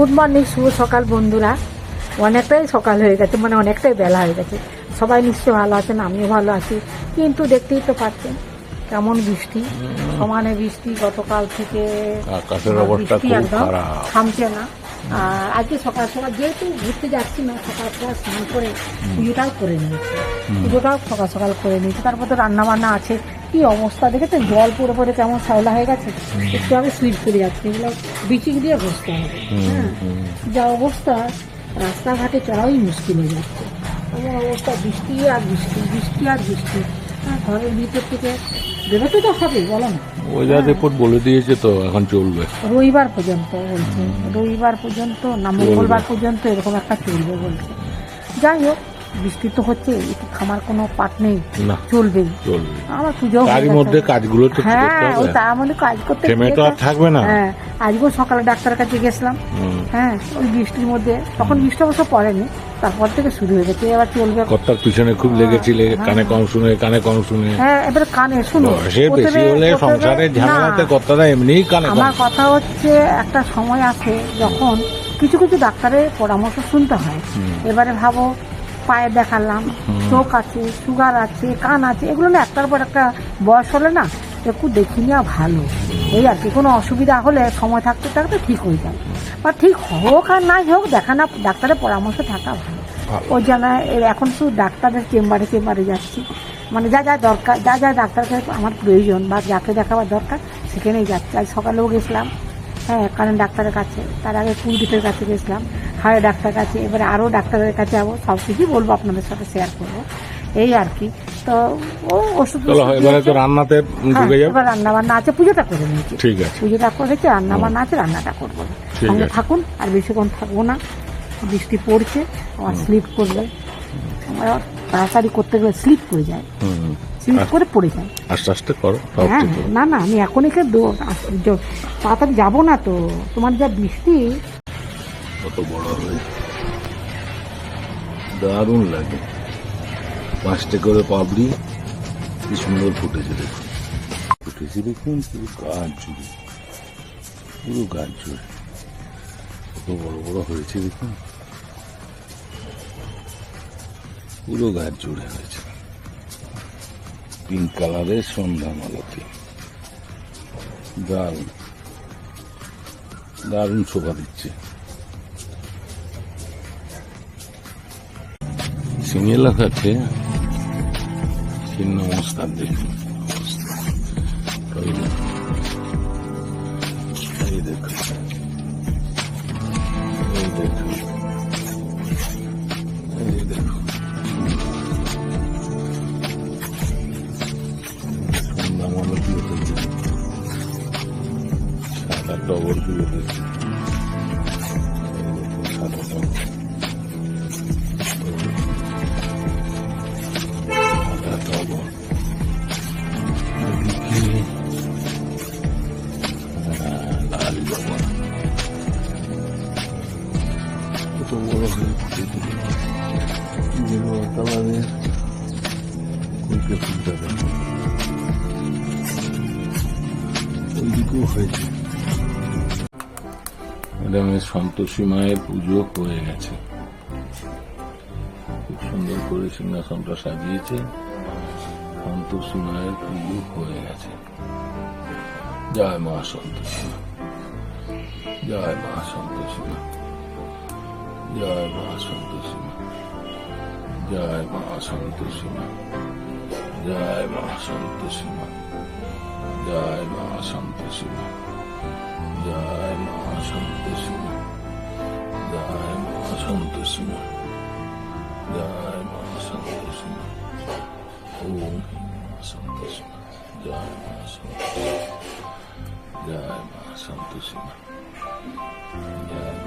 Good morning শুভ সকাল বন্ধুরা। অনেকটাই সকাল হয়ে গেছে মানে অনেকটাই বেলা হয়ে গেছে। সবাই নিশ্চয়ই ভালো আছেন আমিও ভালো আছি। কিন্তু দেখতেই তো পাচ্ছেন কেমন বৃষ্টি। সমানে বৃষ্টি গতকাল থেকে বৃষ্টি একদম থামছে না। আর আজকে সকাল সকাল যেহেতু ঘুরতে যাচ্ছি না সকাল সকাল স্নান করে পুজোটাও করে নিয়েছি। পুজোটাও সকাল সকাল করে নিয়েছি। তারপর তো রান্না বান্না আছে কি অবস্থা? দেখেছেন? জল পড়ে পড়ে কেমন শ্যাওলা হয়ে গেছে? একটু আমি সুইচ করে যাচ্ছি। এগুলো বিচিং দিয়ে বসতে হবে। হ্যাঁ? যা অবস্থা রাস্তাঘাটে চড়াই মুশকিল হয়ে যাচ্ছে। এমন অবস্থা বৃষ্টি আর বৃষ্টি বৃষ্টি আর বৃষ্টি। হ্যাঁ ঘরের ভিতর থেকে বেরোতে তো হবে বলো না। ওয়েদার রিপোর্ট বলে দিয়েছে তো এখন চলবে। রবিবার পর্যন্ত বলছে। রবিবার পর্যন্ত না মঙ্গলবার পর্যন্ত এরকম একটা চলবে বলছে। যাই হোক বৃষ্টি তো হচ্ছে একটু খামার কোনো পাট নেই না। চলবে। আমার পুজো তারই মধ্যে কাজগুলো তো হ্যাঁ ওই তার মধ্যে কাজ করতে থেমে তো আর থাকবে না। হ্যাঁ আজকেও সকালে ডাক্তারের কাছে গেছিলাম। হ্যাঁ ওই বৃষ্টির মধ্যে তখন বৃষ্টি অবশ্য পড়েনি তারপর থেকে শুরু হয়ে গেছে এবার চলবে। কর্তার পিছনে খুব লেগেছিলে কানে কম শুনে কানে কম শুনে। হ্যাঁ এবার কানে শুনো। বয়সে বেশি হলে সংসারের ঝামেলাতে কর্তারা এমনিই কানে আমার কথা হচ্ছে একটা সময় আছে যখন কিছু কিছু ডাক্তারের পরামর্শ শুনতে হয়। এবারে ভাবো পায়ে দেখালাম। চোখ আছে সুগার আছে কান আছে এগুলো না একটার পর একটা বয়স হলে না একটু দেখি নেওয়া ভালো। এই আর কি কোনো অসুবিধা হলে সময় থাকতে থাকতে ঠিক হয়ে যায়। বা ঠিক হোক আর নাই হোক দেখা না ডাক্তারের পরামর্শ থাকা ভালো। ওই জন্য এখন শুধু ডাক্তারের চেম্বারে চেম্বারে যাচ্ছি। মানে যা যা দরকার যা যা ডাক্তারকে আমার প্রয়োজন বা যাকে দেখাবার দরকার সেখানেই যাচ্ছি। আজ সকালেও গেছিলাম হ্যাঁ কারণ ডাক্তারের কাছে তার আগে কুলদীপের কাছে গেছিলাম। হাড়ের ডাক্তার কাছে এবারে আরও ডাক্তারের কাছে যাব সব কিছুই বলব আপনাদের সাথে শেয়ার করব। এই আর কি। তো ও ওষুধ এবারে তো। রান্নাতে হ্যাঁ, ঢুকে যাবে এবার রান্না বান্না আছে পুজোটা করে নিয়েছি। ঠিক আছে। পুজোটা করেছে রান্না বান্না আছে রান্নাটা করব। সঙ্গে থাকুন আর বেশিক্ষণ থাকব না। বৃষ্টি পড়ছে আমার স্লিপ করবে। আমার তাড়াতাড়ি করতে গেলে স্লিপ করে যায়। স্লিপ করে পড়ে যায়। আস্তে আস্তে করো হ্যাঁ না না আমি এখন আস- তাড়াতাড়ি যাব না তো। তোমার যা বৃষ্টি কত বড় হয়ে। দারুণ লাগে। পাঁচটা করে পাবড়ি কি সুন্দর ফুটেছে দেখুন। ফুটেছে দেখুন পুরো গাছ জুড়ে। পুরো গাছ জুড়ে। কত বড় বড় হয়েছে দেখুন। পুরো গাছ জুড়ে হয়েছে। পিঙ্ক কালারের সন্ধ্যা মালতি। দারুণ। দারুণ শোভা দিচ্ছে। সিং এলাকা আছে। চিহ্ন অবস্থান দেখুন অবস্থা। দেখুন ম্যাডামের সন্তোষী মায়ের পুজো হয়ে গেছে। খুব সুন্দর করে সিংহাসনটা সাজিয়েছে। সন্তোষী মায়ের পুজো হয়ে গেছে। জয় মা সন্তোষী। জয় মা সন্তোষী জয় মা Santoshi Jai Maha Santusima Jai Maha Santusima Jai Maha Santusima Jai Maha Santusima Jai Maha Santusima Jai Maha Santusima Om Maha Jai Maha Santusima Jai Maha Santusima Jai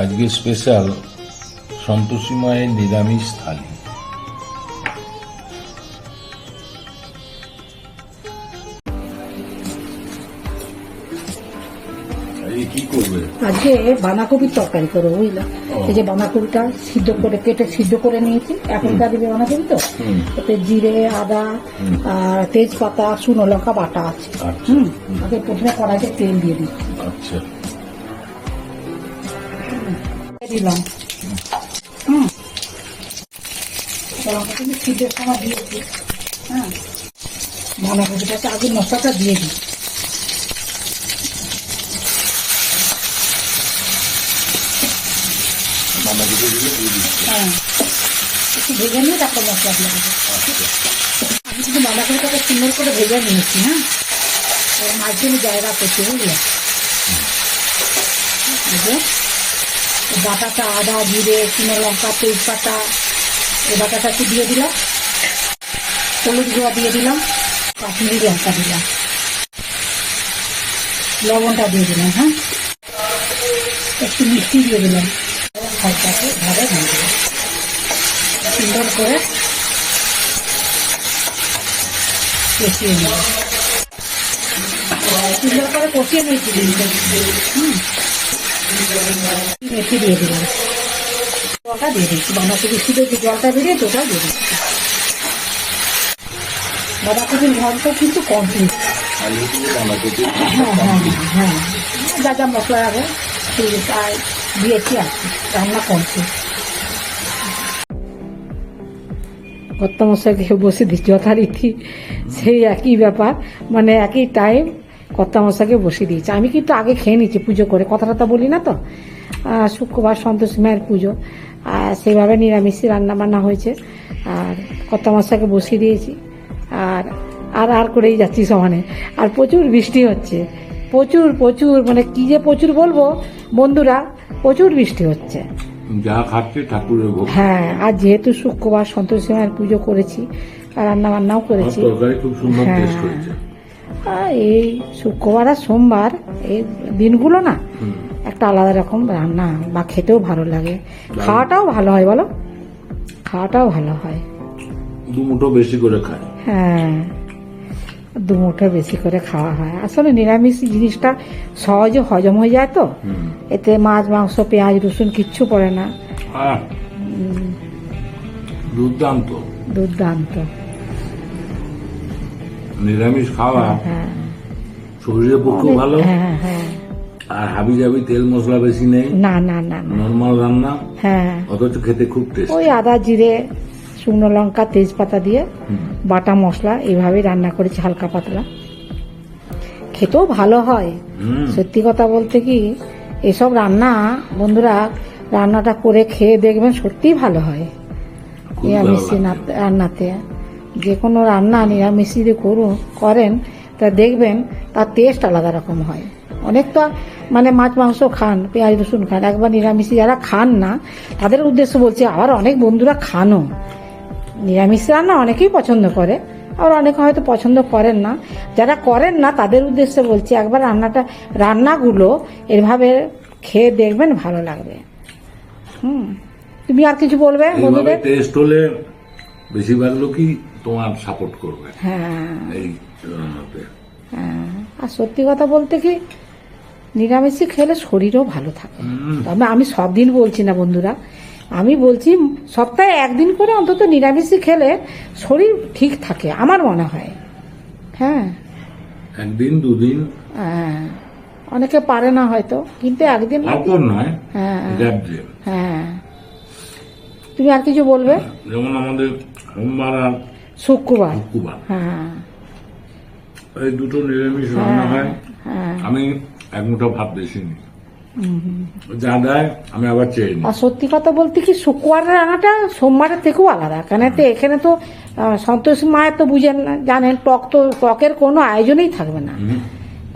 আজকে স্পেশাল সন্তোষী মায়ের নিরামিষ থালি। কি করবে? আজকে বাঁধাকপির তরকারি করব বুঝলা? ও। এই যে বাঁধাকপিটা সিদ্ধ করে কেটে সিদ্ধ করে নিয়েছি। এখনকার দিনে বাঁধাকপি তো? ওতে জিরে আদা আর তেজপাতা শুকনো লঙ্কা বাটা আছে। আচ্ছা। হুম। আগে প্রথমে কড়াইতে তেল দিয়ে দিই। আচ্ছা। দিলাম। হুম। লঙ্কা কিন্তু সিদ্ধের সময় দিয়েছি। হ্যাঁ। বাঁধাকপিটাকে আগে মশলাটা দিয়ে দিই। বাঁধাকপি দিলে দিয়ে দিচ্ছি হ্যাঁ একটু ভেজে নিয়ে তারপর মশলা দিয়ে দেবো আমি কিন্তু বাঁধাকপিটাকে সুন্দর করে ভেজে নিয়েছি হ্যাঁ এবার মাঝখানে জায়গা করছি বুঝলে বাটাটা আদা জিরে শুকনো লঙ্কা তেজপাতা এই বাটাটা একটু দিয়ে দিলাম হলুদ গুঁড়া দিয়ে দিলাম কাশ্মীরি লঙ্কা দিলাম লবণটা দিয়ে দিলাম হ্যাঁ একটু মিষ্টি দিয়ে দিলাম হালকাকে ভাবে ভাজবো সুন্দর করে কষিয়ে নেব। সুন্দর করে কষিয়ে নিয়েছি হুম। মেথি দিয়ে দিলাম। জলটা দিয়ে দিচ্ছি বাঁধাকপি শুধু যে জলটা বেরিয়ে ওটা দিয়ে দিচ্ছি বাঁধাকপির ঘরটা কিন্তু কমপ্লিট। হ্যাঁ হ্যাঁ হ্যাঁ। যা যা মশলা লাগে সেই তাই দিয়েছি আর। রান্না কমপ্লিট কর্তামশাইকে বসে দিচ্ছি যথারীতি সেই একই ব্যাপার মানে একই টাইম কর্তামশাকে বসে দিয়েছে। আমি কিন্তু আগে খেয়ে নিচ্ছি পুজো করে কথা টথা বলি না তো। শুক্রবার সন্তোষ মায়ের পুজো, আর সেইভাবে নিরামিষই রান্না বান্না হয়েছে। আর কর্তামশাকে বসিয়ে দিয়েছি, আর আর আর করেই যাচ্ছি সমানে। আর প্রচুর বৃষ্টি হচ্ছে। প্রচুর প্রচুর মানে কি যে প্রচুর বলব, বন্ধুরা প্রচুর বৃষ্টি হচ্ছে। যা খাচ্ছে ঠাকুরের ভোগ। হ্যাঁ আর যেহেতু শুক্রবার সন্তোষী মায়ের পুজো করেছি আর রান্না বান্নাও করেছি খুব সুন্দর হ্যাঁ। টেস্ট হয়েছে। এই শুক্রবার আর সোমবার এই দিনগুলো না একটা আলাদা রকম রান্না বা খেতেও ভালো লাগে। খাওয়াটাও ভালো হয় বলো? খাওয়াটাও ভালো হয়। দু মুঠো বেশি করে খায়। হ্যাঁ। দু মুঠো বেশি করে খাওয়া হয়। আসলে নিরামিষ জিনিসটা সহজে হজম হয়ে যায় তো। এতে মাছ মাংস পেঁয়াজ রসুন কিচ্ছু পড়ে না। দুর্দান্ত। দুর্দান্ত। নিরামিষ খাওয়া হ্যাঁ শরীরের পক্ষে ভালো। হ্যাঁ হ্যাঁ আর হাবি জাবি তেল মশলা বেশি নেই। না না না না। নর্মাল রান্না। হ্যাঁ। অথচ খেতে খুব টেস্ট ওই আদা জিরে শুকনো লঙ্কা তেজপাতা দিয়ে বাটা মশলা এইভাবেই রান্না করেছি হালকা পাতলা। খেতেও ভালো হয়। সত্যি কথা বলতে কি এসব রান্না বন্ধুরা রান্নাটা করে খেয়ে দেখবেন সত্যিই ভালো হয়। নিরামিষি রান্নাতে। যে কোনো রান্না নিরামিষি যদি করুন করেন তা দেখবেন তার টেস্ট আলাদা রকম হয়। অনেক তো মানে মাছ মাংস খান পেঁয়াজ রসুন খান একবার নিরামিষি যারা খান না তাদের উদ্দেশ্য বলছি আবার অনেক বন্ধুরা খানও। নিরামিষ রান্না অনেকেই পছন্দ করে আবার অনেকে হয়তো পছন্দ করেন না। যারা করেন না তাদের উদ্দেশ্যে বলছি একবার রান্নাটা রান্নাগুলো এভাবে খেয়ে দেখবেন ভালো লাগবে। হুম। তুমি আর কিছু বলবে বন্ধুদের? টেস্ট হলে বেশিরভাগ লোকই তোমার সাপোর্ট করবে। হ্যাঁ। এই রান্নাতে। হ্যাঁ। আর সত্যি কথা বলতে কি নিরামিষি খেলে শরীরও ভালো থাকে। তবে আমি সব দিন বলছি না বন্ধুরা আমি বলছি সপ্তাহে একদিন করে অন্তত নিরামিষই খেলে শরীর ঠিক থাকে আমার মনে হয়। হ্যাঁ। একদিন দুদিন? হ্যাঁ। অনেকে পারে না হয়তো কিন্তু একদিন নয় হ্যাঁ। হ্যাঁ। তুমি আর কিছু বলবে? যেমন আমাদের সোমবার আর শুক্রবার। শুক্রবার। হ্যাঁ। এই দুটো নিরামিষ রান্না হয় হ্যাঁ। আমি এক মুঠো ভাত বেশি নিই। যা দেয় আমি আবার চেয়ে নিই। আর সত্যি কথা বলতে কি শুক্রবারের রান্নাটা সোমবারের থেকেও আলাদা। কেন তো এখানে তো সন্তোষ মায়ের তো বুঝেন না জানেন টক তো টকের কোনো আয়োজনই থাকবে না।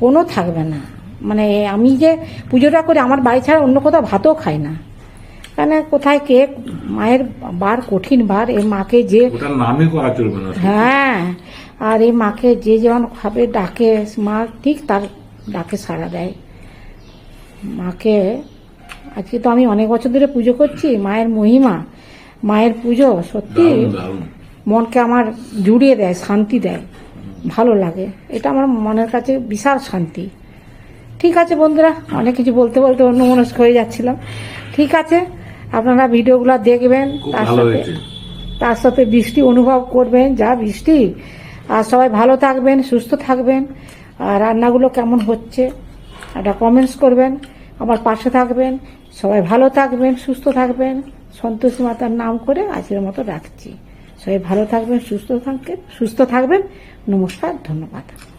কোনো থাকবে না। মানে আমি যে পুজোটা করি আমার বাড়ি ছাড়া অন্য কোথাও ভাতও খাই না। কেন কোথায় কে মায়ের বার কঠিন বার এই মাকে যে নামই করা চলবে না হ্যাঁ আর এই মাকে যে যেমন ভাবে ডাকে মা ঠিক তার ডাকে সাড়া দেয়। মাকে আজকে তো আমি অনেক বছর ধরে পুজো করছি মায়ের মহিমা মায়ের পুজো সত্যি মনকে আমার জুড়িয়ে দেয় শান্তি দেয় ভালো লাগে। এটা আমার মনের কাছে বিশাল শান্তি। ঠিক আছে বন্ধুরা অনেক কিছু বলতে বলতে অন্য মনস্ক হয়ে যাচ্ছিলাম। ঠিক আছে আপনারা ভিডিওগুলো দেখবেন তার সাথে তার সাথে বৃষ্টি অনুভব করবেন যা বৃষ্টি। আর সবাই ভালো থাকবেন সুস্থ থাকবেন। আর রান্নাগুলো কেমন হচ্ছে? একটা কমেন্টস করবেন, আমার পাশে থাকবেন, সবাই ভালো থাকবেন, সুস্থ থাকবেন। সন্তোষী মাতার নাম করে আজকের মতো রাখছি। সবাই ভালো থাকবেন, সুস্থ থাকবেন সুস্থ থাকবেন। নমস্কার, ধন্যবাদ।